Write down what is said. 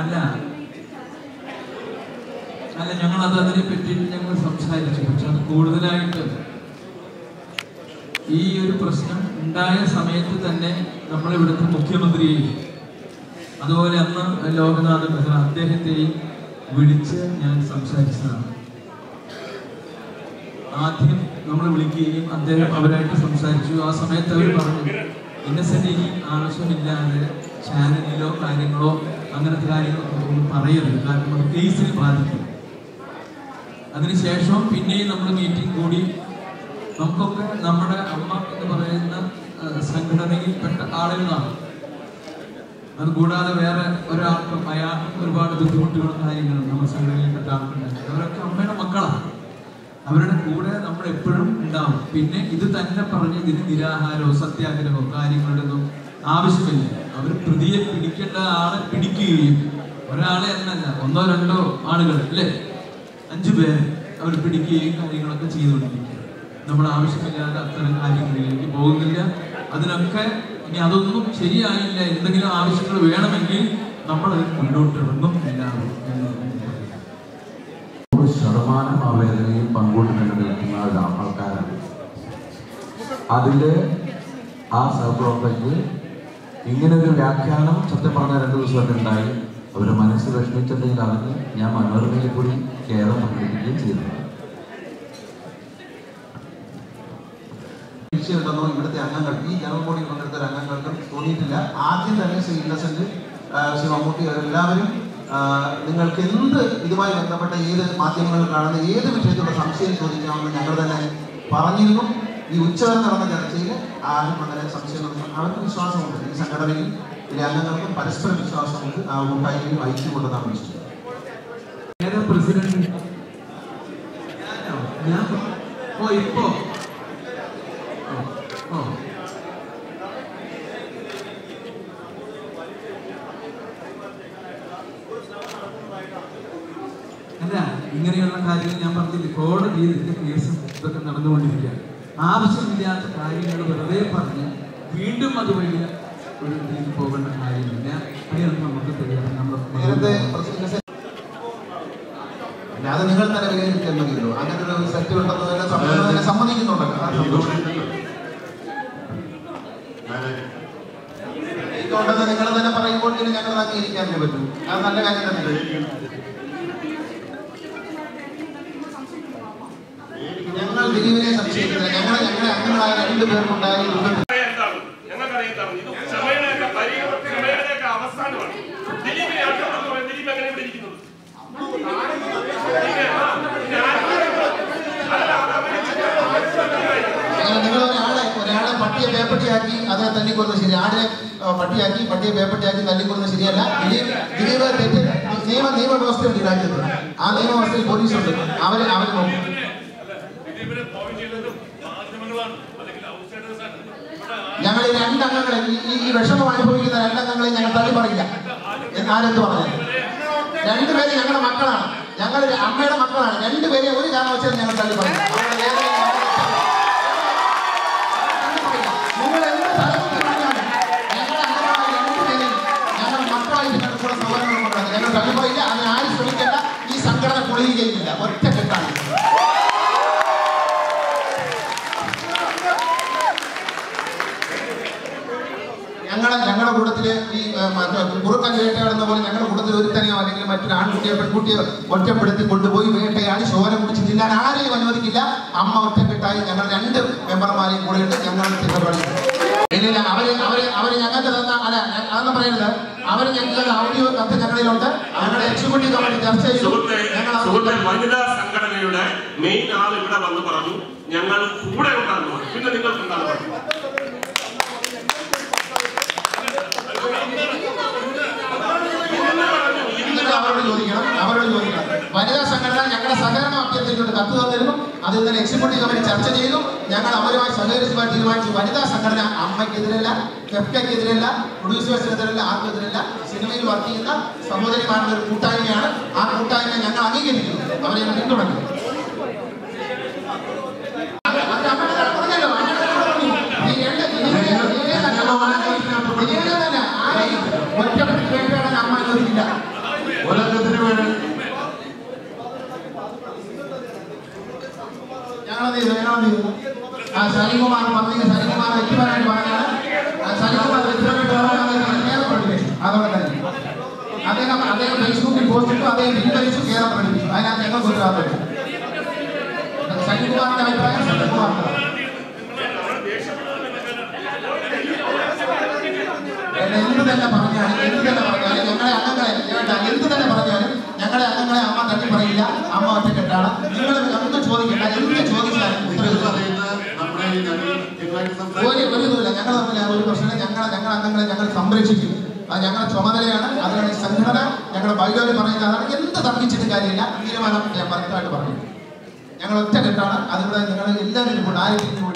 അല്ല. അല്ല ഞങ്ങൾ അത് അതിനെ പറ്റി ഞങ്ങൾ സംസാരിച്ചു. പക്ഷെ അത് കൂടുതലായിട്ട് ഈ ഒരു പ്രശ്നം ഉണ്ടായ സമയത്ത് തന്നെ നമ്മൾ ഇവിടുത്തെ മുഖ്യമന്ത്രിയെയും അതുപോലെ അന്ന് ലോകനാഥ് ബെഹ്റ അദ്ദേഹത്തെയും വിളിച്ച് ഞാൻ സംസാരിച്ചതാണ്. ആദ്യം നമ്മൾ വിളിക്കുകയും അദ്ദേഹം അവരായിട്ട് സംസാരിച്ചു. ആ സമയത്ത് അവർ പറഞ്ഞു ഇന്നസെന്റ് ഇനി ആവശ്യമില്ലാതെ ചാനലിലോ കാര്യങ്ങളോ അങ്ങനത്തെ കാര്യങ്ങളൊക്കെ ഒന്നും പറയരുത്. കാരണം അത് കേസിൽ ബാധിക്കും. അതിനുശേഷം പിന്നെയും നമ്മൾ മീറ്റിംഗ് കൂടി. നമുക്കൊക്കെ നമ്മുടെ അമ്മ എന്ന് പറയുന്ന സംഘടനയിൽ സംഘടനയിൽപ്പെട്ട ആളുകളാണ്. അതുകൂടാതെ വേറെ ഒരാൾക്കും അയാൾക്കും ഒരുപാട് ബുദ്ധിമുട്ടുകളും കാര്യങ്ങളും നമ്മുടെ സംഘടനയിൽപ്പെട്ട ആൾക്കുണ്ടായിരുന്നു അവരൊക്കെ അമ്മയുടെ മക്കളാണ്. അവരുടെ കൂടെ നമ്മൾ എപ്പോഴും ഉണ്ടാവും. പിന്നെ ഇത് തന്നെ പറഞ്ഞ് ഇതിന് നിരാഹാരമോ സത്യാഗ്രഹമോ കാര്യങ്ങളുടെ ഒന്നും ആവശ്യമില്ല. അവർ പ്രതിയെ പിടിക്കേണ്ട ആളെ പിടിക്കുകയും ഒരാളെ എന്നല്ല ഒന്നോ രണ്ടോ ആളുകൾ അല്ലേ? അഞ്ചു പേര് അവർ പിടിക്കുകയും കാര്യങ്ങളൊക്കെ ചെയ്തുകൊണ്ടിരിക്കുക നമ്മൾ ആവശ്യമില്ലാതെ അത്തരം കാര്യങ്ങളിലേക്ക് പോകുന്നില്ല. അതിനൊക്കെ ഇനി അതൊന്നും ശരിയായില്ല. എന്തെങ്കിലും ആവശ്യങ്ങൾ വേണമെങ്കിൽ നമ്മൾ മുന്നോട്ട് ഇറങ്ങും എല്ലാവരും എന്ന് ഞാൻ പറയാം. നൂറ് ശതമാനം ആ വേദനയിൽ പങ്കുകൊണ്ടുകൊണ്ട് നിൽക്കുന്ന ഒരു ആൾക്കാരാണ് അതിൽ ആ സഹപ്രവർത്തകർക്ക് ഇങ്ങനെ ഒരു വ്യാഖ്യാനം സത്യം പറഞ്ഞ രണ്ടു ദിവസമൊക്കെ ഉണ്ടായി. അവരെ മനസ്സ് വിഷമിച്ചിട്ടുണ്ടെങ്കിൽ അറിഞ്ഞ് ഞാൻ മനോരമയിൽ കൂടി കേരളം പങ്കെടുക്കുകയും ചെയ്തു. വീഴ്ചയുണ്ടെന്നോ ഇവിടുത്തെ അംഗങ്ങൾ ഈ ജനറൽ ബോഡി പങ്കെടുത്ത അംഗങ്ങൾക്കും തോന്നിയിട്ടില്ല. ആദ്യം തന്നെ ശ്രീ ഇന്നസെന്റ് ശ്രീ മമ്മൂട്ടി അവരെല്ലാവരും നിങ്ങൾക്ക് എന്ത് ഇതുമായി ബന്ധപ്പെട്ട ഏത് മാധ്യമങ്ങൾ കാണുന്ന ഏത് വിഷയത്തിലുള്ള സംശയം ചോദിക്കാമെന്ന് ഞങ്ങൾ തന്നെ പറഞ്ഞിരുന്നു. ഈ ഉച്ചവരെ നടന്ന ചർച്ചയിൽ ആരും വളരെ സംശയമൊന്നും അവർക്ക് വിശ്വാസമുണ്ട്. ഈ സംഘടനയിൽ ഇതിലെ അംഗങ്ങൾക്കും പരസ്പര വിശ്വാസമുണ്ട്. ആ കൂട്ടായ്മയും ഐക്യമുണ്ടെന്നാണ് വിശ്വസിച്ചത് പ്രസിഡന്റ്? അല്ല ഇങ്ങനെയുള്ള കാര്യങ്ങൾ ഞാൻ പറഞ്ഞില്ല? ഇതിന്റെ കേസ് ഇതൊക്കെ നടന്നുകൊണ്ടിരിക്കുകയാണ്. ആവശ്യമില്ലാത്ത കാര്യങ്ങൾ വെറുതെ പറഞ്ഞ് വീണ്ടും അത് വലിയ ഒരു ഇതിലേക്ക് പോകേണ്ട കാര്യമില്ല. അതിനൊന്നും നമുക്ക് തെളിയാം നമ്മൾ അത് നിങ്ങൾ തന്നെ അങ്ങനെ ഒരു സെറ്റ് ഉണ്ടെന്ന് തന്നെ സമ്മ- തന്നെ സമ്മതിക്കുന്നുണ്ടല്ലോ നിങ്ങൾ തന്നെ പറയുമ്പോൾ ഞാൻ അത് അംഗീകരിക്കാനേ പറ്റൂ. അത് നല്ല കാര്യം തന്നെ ഞങ്ങൾ ദിലീപിനെ സംശയിക്കുന്നില്ല ഞങ്ങളെ ഞങ്ങളെ അംഗങ്ങളായ രണ്ടു പേർക്കുണ്ടായ ദുഃഖത്തിൽ എന്താണ് ഞങ്ങൾക്കറിയാം എന്താണ് ഇത് ക്ഷമയുടെയൊക്കെ പരി- ക്ഷമയുടെയൊക്കെ അവസാനമാണ് ദിലീപിനെ ആക്രമണം പറയാൻ ദിലീപ് എങ്ങനെ ഇവിടെ ഇരിക്കുന്നത് ദിലീപേ, ആ, ഞാൻ- അല്ല, രണ്ടു പേർക്കുണ്ടായ അങ്ങനെ നിങ്ങൾ ഒരാളെ ഒരാളെ പട്ടിയെ പേപ്പട്ടിയാക്കി അതിനെ തല്ലിക്കൊല്ലുന്നത് ശരി. ആടിനെ പട്ടിയാക്കി പട്ടിയെ പേപ്പട്ടിയാക്കി തല്ലിക്കൊല്ലുന്നത് ശരിയല്ല. ദിലീപ് ദിലീപ് തെറ്റ് നിയമ നിയമ വ്യവസ്ഥയുണ്ട് ഈ രാജ്യത്ത്. ആ നിയമ വ്യവസ്ഥയിൽ പോലീസുണ്ട്. അവർ അവർ നോക്കും. ഞങ്ങൾ രണ്ടംഗങ്ങളെ ഈ- ഈ വിഷമം അനുഭവിക്കുന്ന രണ്ടംഗങ്ങളെ ഞങ്ങൾ തള്ളി പറയില്ല ആരെന്ത് പറഞ്ഞു? രണ്ടുപേരും ഞങ്ങളുടെ മക്കളാണ്. ഞങ്ങൾ അമ്മയുടെ മക്കളാണ്. രണ്ടുപേരെയും ഒരു കാരണവശാലും ഞങ്ങൾ തള്ളി പറയില്ല ഞങ്ങളുടെ ഞങ്ങളുടെ കൂട്ടത്തിൽ ഈ കുറുക്കൻ വേട്ടയാടുന്ന പോലെ ഞങ്ങളുടെ കൂട്ടത്തിൽ ഒരുത്തനെയോ അല്ലെങ്കിൽ മറ്റൊരു ആൺകുട്ടിയെ പെൺകുട്ടിയോ ഒറ്റപ്പെടുത്തി കൊണ്ടുപോയി വേട്ടയാടി ചോര കുടിച്ച് തിന്നാൻ ആരെയും അനുവദിക്കില്ല. അമ്മ ഒറ്റക്കെട്ടായി ഞങ്ങൾ രണ്ട് മെമ്പർമാരെയും കൂടെ ഇട്ട് ഞങ്ങൾ ഇല്ലില്ല അവർ അവർ അവർ ഞങ്ങൾക്ക് തന്ന അല്ല അതെന്ന് പറയരുത്. അവർ ഞങ്ങൾക്ക് ഔദ്യോഗിക കത്ത് ഞങ്ങളിലുണ്ട് ഞങ്ങളുടെ എക്സിക്യൂട്ടീവ് കമ്മിറ്റി ചർച്ച ചെയ്തു. വനിതാ സംഘടനയുടെ മെയിൻ ആൾ ഇവിടെ വന്ന് പറഞ്ഞു ഞങ്ങൾ കൂടെ ഉണ്ടാകുന്നു പിന്നെ നിങ്ങൾക്ക് എന്താണ് പറഞ്ഞത്? ഇന്നലെ അവരോട് ചോദിക്കണം അവരോട് ചോദിക്കണം വനിതാ സംഘടന ഞങ്ങളുടെ സഹകരണം അഭ്യർത്ഥിച്ചുകൊണ്ട് കത്ത് തന്നിരുന്നു അത് ഇന്നലെ എക്സിക്യൂട്ടീവ് കമ്മിറ്റി ചർച്ച ചെയ്തു. ഞങ്ങൾ അവരുമായി സഹകരിച്ചുമായി തീരുമാനിച്ചു. വനിതാ സംഘടന അമ്മയ്ക്കെതിരല്ല കെഫ്കയ്ക്കെതിരല്ല പ്രൊഡ്യൂസേഴ്സിനെതിരല്ല ആർക്കെതിരല്ല സിനിമയിൽ വർക്ക് ചെയ്യുന്ന സഹോദരിമാരുടെ ഒരു കൂട്ടായ്മയാണ്. ആ കൂട്ടായ്മ ഞങ്ങൾ അംഗീകരിക്കുന്നു. അവരെ ഞങ്ങൾ ఆ శనికుమార్ పత్రిక శనికుమార్ ఎత్తివారని బాగా. ఆ శనికుమార్ ఎత్తిపెట్టేవారు అదొకటి అదే. అదే తెలుసుకుంటే పోస్టు అదే నీకు తెలుసు కేర పడింది. ఆయన అంతగా గుర్తురాదు శనికుమార్ అభిప్రాయం శనికుమార్. ఎందుకు തന്നെ പറഞ്ഞു ఎందుకు തന്നെ പറഞ്ഞു ഞങ്ങളെ അന്നങ്ങളെ ഞങ്ങളുടെ എന്ത് തന്നെ പറഞ്ഞാലും ഞങ്ങളെ അന്നങ്ങളെ അമ്മ തട്ടി പറയില്ല അമ്മ ഒറ്റക്കെട്ടാണ് നിങ്ങളും ഒരു ഒരു ഇതുമില്ല. ഞങ്ങൾ തമ്മിൽ ഒരു പ്രശ്നം ഞങ്ങളെ ഞങ്ങൾ അംഗങ്ങളെ ഞങ്ങൾ സംരക്ഷിക്കും. അത് ഞങ്ങളുടെ ചുമതലയാണ്. അതിനാണ് സംഘടന ഞങ്ങളുടെ ബൈലോയിൽ പറയുന്നത് അതാണ് എന്ത് തർക്കിച്ചിട്ട് കാര്യമില്ല. തീരുമാനം ഞാൻ വ്യക്തമായിട്ട് പറഞ്ഞു. ഞങ്ങൾ ഒറ്റ കെട്ടാണ് അതിവിടെ നിങ്ങൾ എല്ലാവരും ആരെങ്കിലും